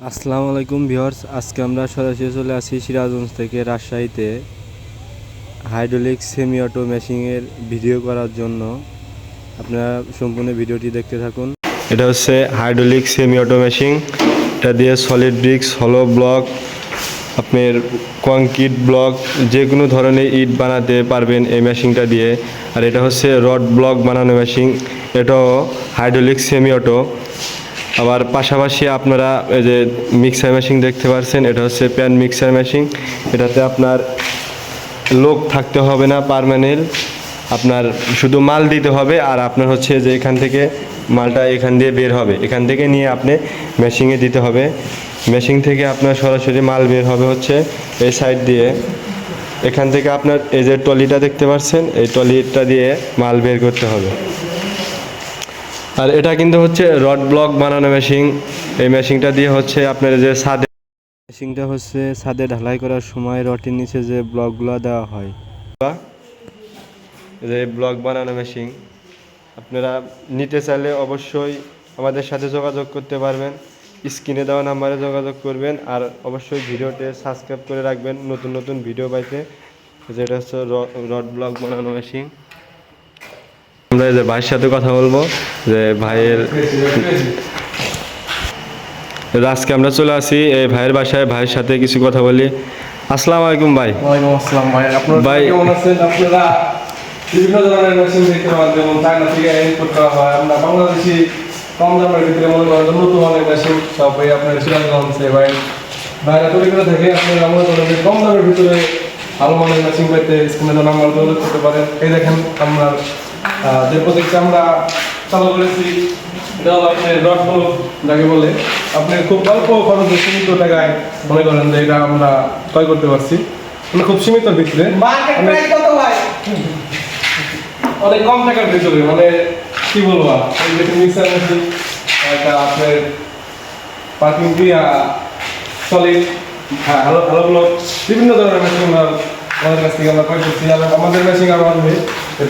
আসসালামু আলাইকুম ভিউয়ার্স, আজকে আমরা সরাসরি চলে আসি সিরাজগঞ্জ থেকে রাজশাহীতে হাইড্রোলিক সেমি অটো মেশিনের ভিডিও করার জন্য। আপনারা সম্পূর্ণ ভিডিওটি দেখতে থাকুন। এটা হচ্ছে হাইড্রোলিক সেমি অটো মেশিন। এটা দিয়ে সলিড ব্রিক্স হলো ব্লক আপনার কংক্রিট ব্লক যে কোনো ধরনের ইট বানাতে পারবেন এই মেশিনটা দিয়ে। আর এটা হচ্ছে রড ব্লক বানানো মেশিন। এটাও হাইড্রোলিক সেমি অটো। আবার পাশাপাশি আপনারা এই যে মিক্সার মেশিন দেখতে পাচ্ছেন এটা হচ্ছে প্যান মিক্সার মেশিন এটাতে আপনার লোক থাকতে হবে না পারমানেন্ট আপনার শুধু মাল দিতে হবে আর আপনার হচ্ছে যে এখান থেকে মালটা এখান দিয়ে বের হবে। এখান থেকে নিয়ে আপনি মেশিনে দিতে হবে। মেশিন থেকে আপনার সরাসরি মাল বের হবে হচ্ছে এই সাইড দিয়ে। এখান থেকে আপনার এই যে টলিটা দেখতে পাচ্ছেন এই টলিটা দিয়ে মাল বের করতে হবে। আর এটা কিন্তু হচ্ছে রড ব্লক বানানো মেশিন। এই মেশিনটা দিয়ে হচ্ছে আপনার যে ছাদে মেশিনটা হচ্ছে ছাদে ঢালাই করার সময় রটের নিচে যে ব্লকগুলো দেওয়া হয়। যে ব্লক বানানো মেশিন। আপনারা নিতে চাইলে অবশ্যই আমাদের সাথে যোগাযোগ করতে পারবেন। স্ক্রিনে দেওয়া নাম্বারে যোগাযোগ করবেন আর অবশ্যই ভিডিওতে সাবস্ক্রাইব করে রাখবেন নতুন নতুন ভিডিও পাইতে। যেটা হচ্ছে রড ব্লক বানানো মেশিন। আমরা যে ভাইয়ের সাথে কথা বলব যে ভাইয়ের আজকে আমরা চলে আসি এই ভাইয়ের বাসায় ভাইয়ের সাথে কিছু কথা বলি। আসসালামু আলাইকুম ভাই। ওয়ালাইকুম আসসালাম ভাই। আপনারা ভাই- কেমন আছেন? আপনারা বিভিন্ন ধরনের মেশিন দেখতে পান যেমন চায়না থেকে ইম্পোর্ট করা হয়। আমরা বাংলাদেশি কম দামের ভিতরে মনে করেন উন্নত মানের মেশিন সব ভাই আপনার সিরাজগঞ্জে ভাই। তৈরি করে থাকে আপনারা মনে করেন কম দামের ভিতরে ভালো মানের মেশিন পেতে স্ক্রিনে নাম্বার যোগাযোগ করতে পারেন। এই দেখেন আমরা যে প্রজেক্টটা আমরা চালু করেছি আপনার ডট যাকে বলে। আপনি খুব অল্প খরচে সীমিত টাকায় মনে করেন যে এটা আমরা ক্রয় করতে পারছি। মানে খুব সীমিত ভিতরে অনেক- কম টাকার ভিতরে মানে কি বলব মিক্সার মেশিন একটা আপনার পার্কিং ক্রিয়া সলিড হ্যাঁ আলো আলোগুলো বিভিন্ন ধরনের মেশিন আমরা আমাদের কাছ থেকে আমরা ক্রয় করছি। আর আমাদের মেশিন আসবে এই